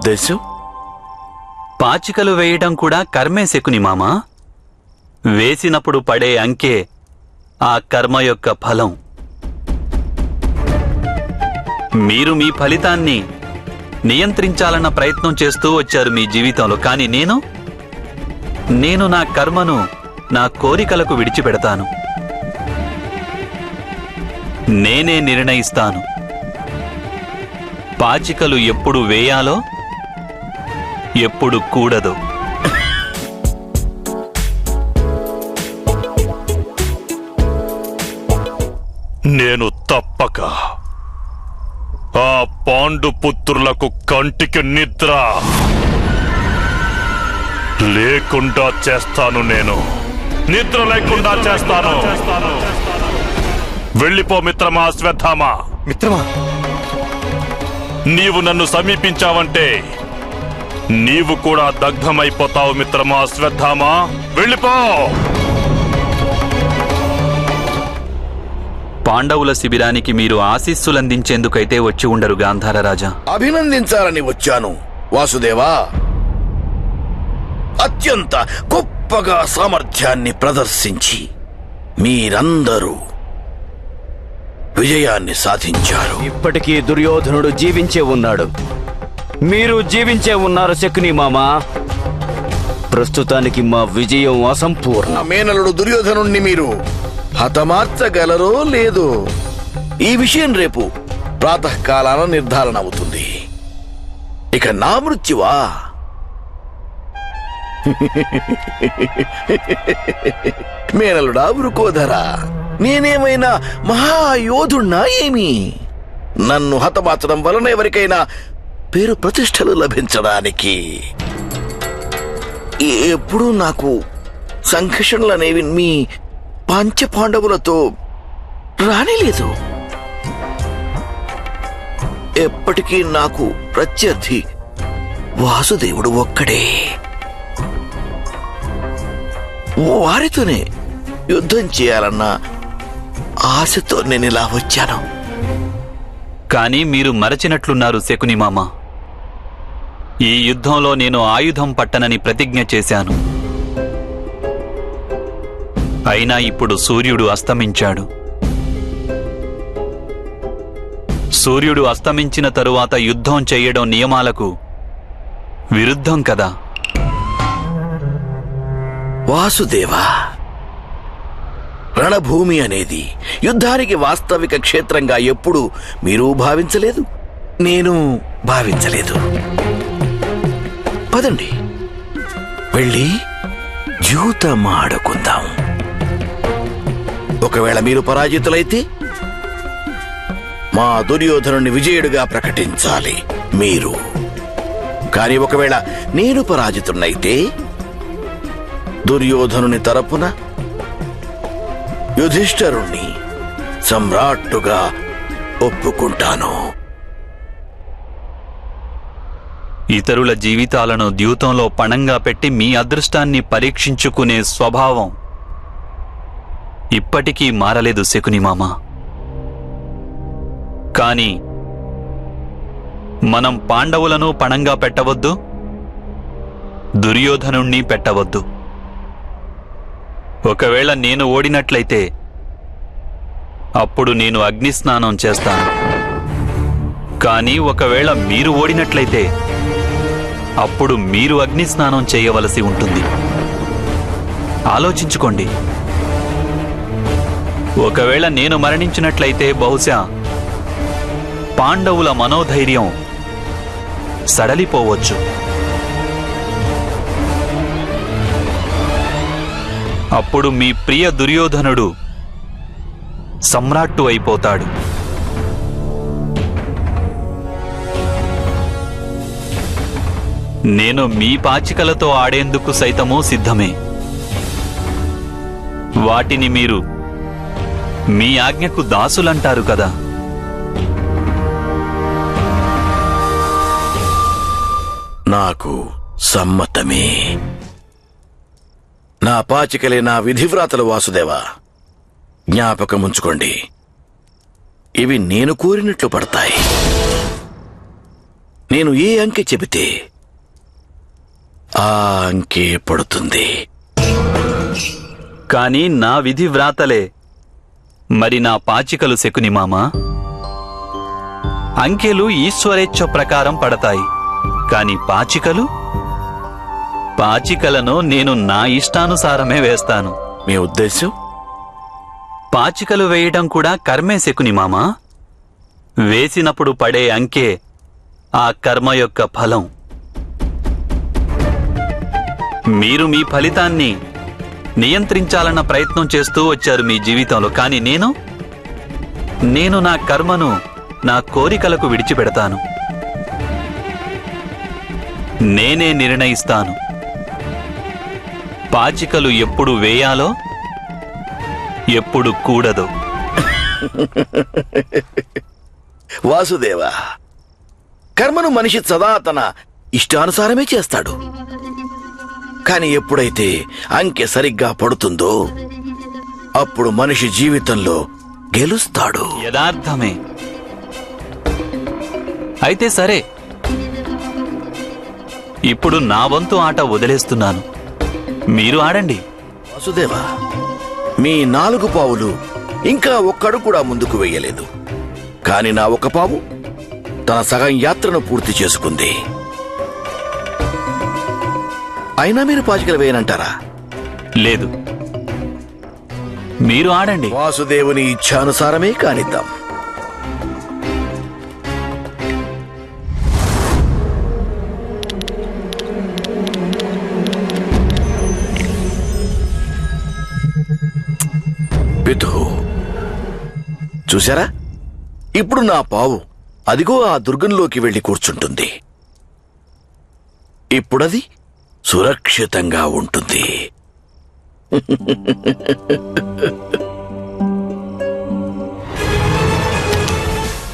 ఉద్దేశం? పాచికలు వేయడం కూడా కర్మే శకుని మామా? వేసినప్పుడు పడే అంకే ఆ కర్మ యొక్క ఫలం. మీరు మీ ఫలితాన్ని నియంత్రించాలన్న ప్రయత్నం చేస్తూ వచ్చారు మీ జీవితంలో. కానీ నేను నేను నా కర్మను నా కోరికలకు విడిచిపెడతాను. నేనే నిర్ణయిస్తాను. పాచికలు ఎప్పుడు వేయాలో ఎప్పుడు కూడదు. నేను తప్పక ఆ పాండు పుత్రులకు కంటికి నిద్ర లేకుండా చేస్తాను నేను. నిద్ర లేకుండా చేస్తాను. వెళ్ళిపో మిత్రమా అశ్వత్థామా మిత్రమా? నీవు నన్ను సమీపించావంటే నీవు కూడా దగ్ధమైపోతావు మిత్రమా అశ్వత్థామా వెళ్ళిపో! పాండవుల శిబిరానికి మీరు ఆశీస్సులందించేందుకైతే వచ్చి ఉండరు గాంధార రాజా అభినందించాలని వచ్చాను వాసుదేవా. అత్యంత గొప్పగా సామర్థ్యాన్ని ప్రదర్శించి మీరందరూ విజయాన్ని సాధించారు. ఇప్పటికీ దుర్యోధనుడు జీవించే ఉన్నాడు. మీరు జీవించే ఉన్నారు శకుని మామా. ప్రస్తుతానికి మా విజయం అసంపూర్ణ. మేనలుడు దుర్యోధనుణ్ణి మీరు హతమార్చగలరో లేదో ఈ విషయం రేపు ప్రాతకాలాన నిర్ధారణ అవుతుంది. ఇక నా మృత్యువా? మేనలుడా వృకోధరా నేనేమైనా మహాయోధుణ్ణా ఏమి? నన్ను హతమార్చడం వలన ఎవరికైనా పేరు ప్రతిష్టలు లభించడానికి. ఎప్పుడూ నాకు సంఘర్షణలు అనేవి మీ పంచ పాండవులతో రానేలేదు. ఎప్పటికీ నాకు ప్రత్యర్థి వాసుదేవుడు ఒక్కడే. వారితోనే యుద్ధం చేయాలన్న ఆశతో నేను ఇలా వచ్చాను. కానీ మీరు మరచినట్లున్నారు శకుని మామ. ఈ యుద్ధంలో నేను ఆయుధం పట్టనని ప్రతిజ్ఞ చేశాను. అయినా ఇప్పుడు సూర్యుడు అస్తమించాడు. సూర్యుడు అస్తమించిన తరువాత యుద్ధం చేయడం నియమాలకు విరుద్ధం కదా? వాసుదేవా రణభూమి అనేది యుద్ధానికి వాస్తవిక క్షేత్రంగా ఎప్పుడూ మీరు భావించలేదు? నేను భావించలేదు. పదండి. వెళ్ళి జూతమాడుకుందాం. ఒకవేళ మీరు పరాజితులైతే మా దుర్యోధనుని విజయుడిగా ప్రకటించాలి మీరు. కానీ ఒకవేళ నేను పరాజితున్నైతే దుర్యోధనుని తరపున యుధిష్ఠరుణ్ణి సమ్రాట్టుగా ఒప్పుకుంటాను. ఇతరుల జీవితాలను ద్యూతంలో పణంగా పెట్టి మీ అదృష్టాన్ని పరీక్షించుకునే స్వభావం ఇప్పటికీ మారలేదు శకుని మామ. కాని మనం పాండవులను పణంగా పెట్టవద్దు దుర్యోధనుణ్ణి పెట్టవద్దు. ఒకవేళ నేను ఓడినట్లయితే అప్పుడు నేను అగ్నిస్నానం చేస్తాను. కానీ ఒకవేళ మీరు ఓడినట్లయితే అప్పుడు మీరు అగ్ని స్నానం చేయవలసి ఉంటుంది. ఆలోచించుకోండి. ఒకవేళ నేను మరణించినట్లయితే బహుశా పాండవుల మనోధైర్యం సడలిపోవచ్చు. అప్పుడు మీ ప్రియ దుర్యోధనుడు సమ్రాట్టు అయిపోతాడు. నేను మీ పాచికలతో ఆడేందుకు సైతము సిద్ధమే. వాటిని మీరు మీ ఆజ్ఞకు దాసులంటారు కదా. నాకు సమ్మతమే. నా పాచికలే నా విధివ్రాతలు వాసుదేవా. జ్ఞాపకముంచుకోండి. ఇవి నేను కోరినట్లు పడతాయి. నేను ఏ అంకె చెబితే ఆ అంకే పడుతుంది. కాని నా విధి వ్రాతలే. మరి నా పాచికలు శకుని మామా? అంకెలు ఈశ్వరేచ్ఛ ప్రకారం పడతాయి. కాని పాచికలు? పాచికలను నేను నా ఇష్టానుసారమే వేస్తాను. మీ ఉద్దేశం పాచికలు వేయడం కూడా కర్మే శకుని మామా. వేసినప్పుడు పడే అంకె ఆ కర్మ యొక్క ఫలం. మీరు మీ ఫలితాన్ని నియంత్రించాలన్న ప్రయత్నం చేస్తూ వచ్చారు మీ జీవితంలో. కానీ నేను నేను నా కర్మను నా కోరికలకు విడిచిపెడతాను. నేనే నిర్ణయిస్తాను. పాచికలు ఎప్పుడు వేయాలో ఎప్పుడు కూడదు. వాసుదేవ కర్మను మనిషి సదా తన ఇష్టానుసారమే చేస్తాడు. కాని ఎప్పుడైతే అంకె సరిగ్గా పడుతుందో అప్పుడు మనిషి జీవితంలో గెలుస్తాడు. యథార్థమే. అయితే సరే. ఇప్పుడు నా వంతు ఆట వదిలేస్తున్నాను. మీరు ఆడండి. వాసుదేవ మీ నాలుగు పావులు ఇంకా ఒక్కడు కూడా ముందుకు వెయ్యలేదు కాని నా ఒక పావు తన సగం యాత్రను పూర్తి చేసుకుంది. అయినా మీరు పాచికలు వేయనంటారా? లేదు. మీరు ఆడండి. వాసుదేవుని ఇచ్ఛానుసారమే కానిద్దాం. పితు చూసారా ఇప్పుడు నా పావు అదిగో ఆ దుర్గంలోకి వెళ్ళి కూర్చుంటుంది. ఇప్పుడది సురక్షితంగా ఉంటుంది.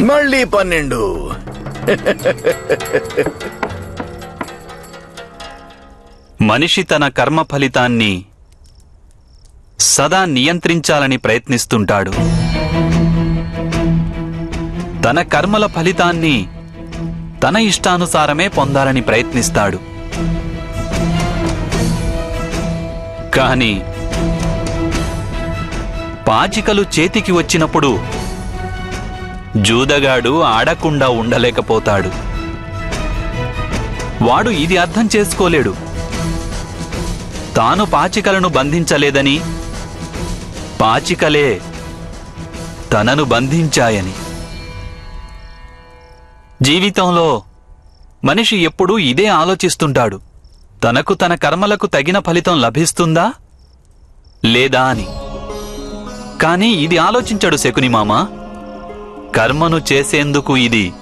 మళ్ళీ పన్నెండు. మనిషి తన కర్మ ఫలితాన్ని సదా నియంత్రించాలని ప్రయత్నిస్తుంటాడు. తన కర్మల ఫలితాన్ని తన ఇష్టానుసారమే పొందాలని ప్రయత్నిస్తాడు. కాని పాచికలు చేతికి వచ్చినప్పుడు జూదగాడు ఆడకుండా ఉండలేకపోతాడు. వాడు ఇది అర్థం చేసుకోలేడు. తాను పాచికలను బంధించలేదని పాచికలే తనను బంధించాయని. జీవితంలో మనిషి ఎప్పుడూ ఇదే ఆలోచిస్తుంటాడు. తనకు తన కర్మలకు తగిన ఫలితం లభిస్తుందా? లేదా అని. కాని ఇది ఆలోచించడు శకునిమామ కర్మను చేసేందుకు ఇది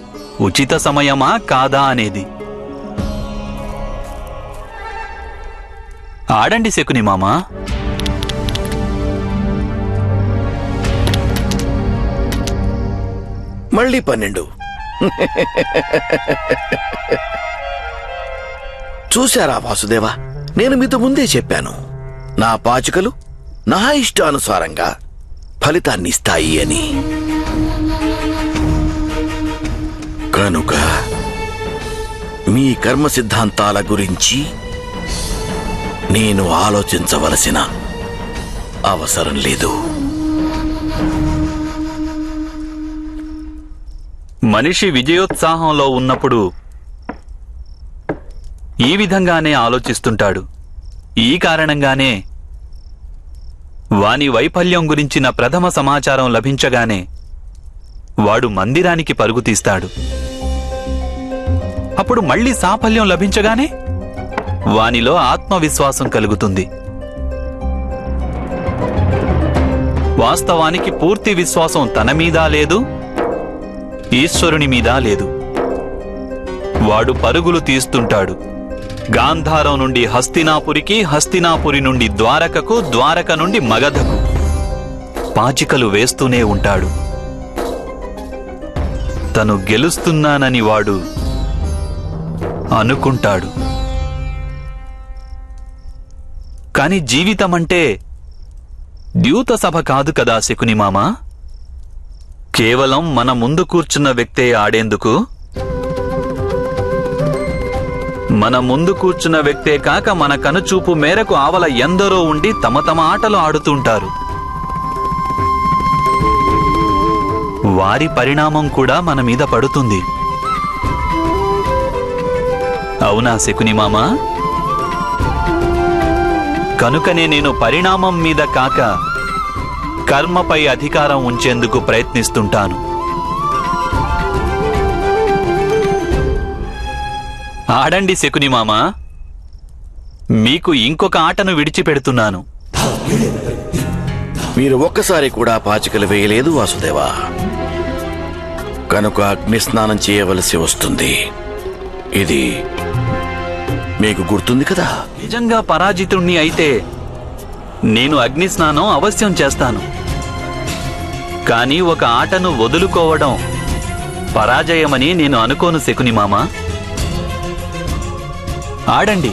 ఉచిత సమయమా కాదా అనేది. ఆడండి శకుని మామా. మళ్ళీ పన్నెండు. చూశారా వాసుదేవ? నేను మీతో ముందే చెప్పాను. నా పాచికలు నా ఇష్టానుసారంగా ఫలితాన్ని ఇస్తాయి అని. కనుక మీ కర్మ సిద్ధాంతాల గురించి నేను ఆలోచించవలసిన అవసరం లేదు. మనిషి విజయోత్సాహంలో ఉన్నప్పుడు ఈ విధంగానే ఆలోచిస్తుంటాడు. ఈ కారణంగానే వాని వైఫల్యం గురించిన ప్రథమ సమాచారం లభించగానే వాడు మందిరానికి పరుగు తీస్తాడు. అప్పుడు మళ్ళీ సాఫల్యం లభించగానే వానిలో ఆత్మవిశ్వాసం కలుగుతుంది. వాస్తవానికి పూర్తి విశ్వాసం తన మీద లేదు ఈశ్వరుని మీద లేదు. వాడు పరుగులు తీస్తుంటాడు. గాంధారం నుండి హస్తినాపురికి హస్తినాపురి నుండి ద్వారకకు ద్వారక నుండి మగధకు. పాచికలు వేస్తూనే ఉంటాడు. తను గెలుస్తున్నానని వాడు అనుకుంటాడు. కాని జీవితమంటే ద్యూత సభ కాదు కదా శకుని మామా? కేవలం మన ముందు కూర్చున్న వ్యక్తే ఆడేందుకు? మన ముందు కూర్చున్న వ్యక్తే కాక మన కనుచూపు మేరకు ఆవల ఎందరో ఉండి తమ తమ ఆటలు ఆడుతుంటారు. వారి పరిణామం కూడా మన మీద పడుతుంది. అవునా శకుని మామా? కనుకనే నేను పరిణామం మీద కాక కర్మపై అధికారం ఉంచేందుకు ప్రయత్నిస్తుంటాను. ఆడండి శకుని మామా. మీకు ఇంకొక ఆటను విడిచిపెడుతున్నాను. మీరు ఒక్కసారి కూడా పాచికలు వేయలేదు వాసుదేవా. కనుక అగ్ని స్నానం చేయవలసి వస్తుంది. ఇది మీకు గుర్తుంది కదా? నిజంగా పరాజితుణ్ణి అయితే నేను అగ్ని స్నానం అవశ్యం చేస్తాను. కానీ ఒక ఆటను వదులుకోవడం పరాజయమని నేను అనుకోను శకుని మామ. ఆడండి.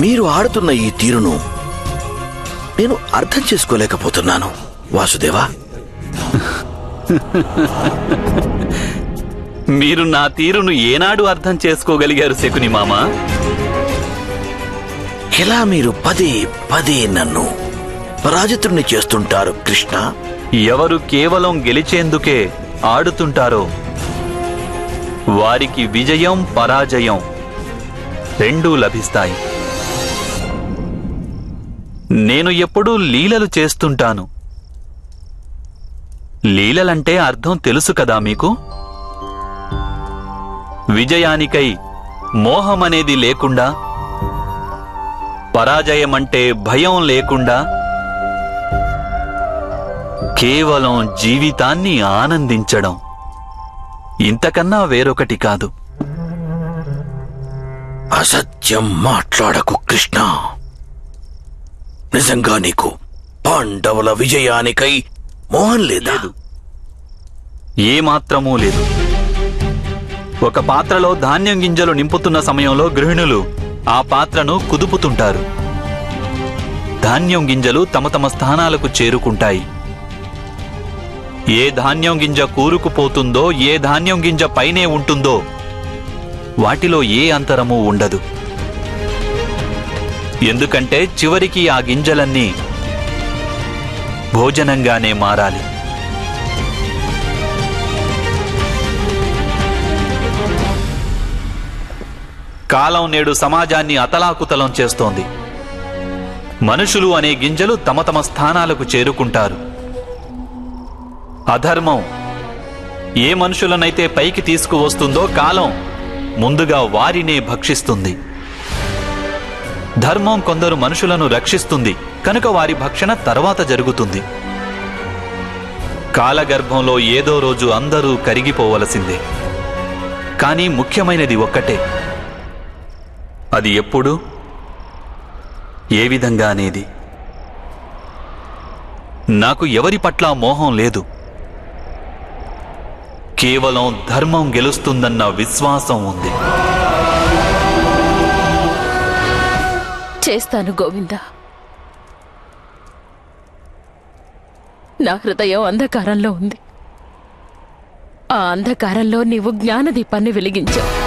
మీరు ఆడుతున్న ఈ తీరును నేను అర్థం చేసుకోలేకపోతున్నాను. వాసుదేవా. మీరు నా తీరును ఏనాడు అర్థం చేసుకోగలిగారు శకుని మామ? ఎలా మీరు పదే పదే నన్ను పరాజితుణ్ణి చేస్తుంటారు కృష్ణ? ఎవరు కేవలం గెలిచేందుకే ఆడుతుంటారో వారికి విజయం పరాజయం. రెండూ లభిస్తాయి. నేను ఎప్పుడూ లీలలు చేస్తుంటాను. లీలలంటే అర్థం తెలుసు కదా మీకు? విజయానికై మోహమనేది లేకుండా పరాజయమంటే భయం లేకుండా కేవలం జీవితాన్ని ఆనందించడం ఇంతకన్నా వేరొకటి కాదు. అసత్యం మాట్లాడకు కృష్ణ. నిజంగా నీకు పాండవుల విజయానికై మోహన్ లేదా? ఏమాత్రమూ లేదు. ఒక పాత్రలో ధాన్యం గింజలు నింపుతున్న సమయంలో గృహిణులు ఆ పాత్రను కుదుపుతుంటారు. ధాన్యం గింజలు తమ తమ స్థానాలకు చేరుకుంటాయి. ఏ ధాన్యం గింజ కూరుకుపోతుందో ఏ ధాన్యం గింజ పైనే ఉంటుందో వాటిలో ఏ అంతరము ఉండదు. ఎందుకంటే చివరికి ఆ గింజలన్నీ భోజనంగానే మారాలి. కాలం నేడు సమాజాన్ని అతలాకుతలం చేస్తోంది. మనుషులు అనే గింజలు తమ తమ స్థానాలకు చేరుకుంటారు. అధర్మం ఏ మనుషులనైతే పైకి తీసుకువస్తుందో కాలం ముందుగా వారినే భక్షిస్తుంది. ధర్మం కొందరు మనుషులను రక్షిస్తుంది కనుక వారి భక్షణ తర్వాత జరుగుతుంది. కాలగర్భంలో ఏదో రోజు అందరూ కరిగిపోవలసిందే. కానీ ముఖ్యమైనది ఒక్కటే. అది ఎప్పుడు? ఏ విధంగా అనేది? నాకు ఎవరి పట్ల మోహం లేదు. కేవలం ధర్మం గెలుస్తుందన్న విశ్వాసం ఉంది. చేస్తాను గోవింద. నా హృదయం అంధకారంలో ఉంది. ఆ అంధకారంలో నీవు జ్ఞానదీపాన్ని వెలిగించావు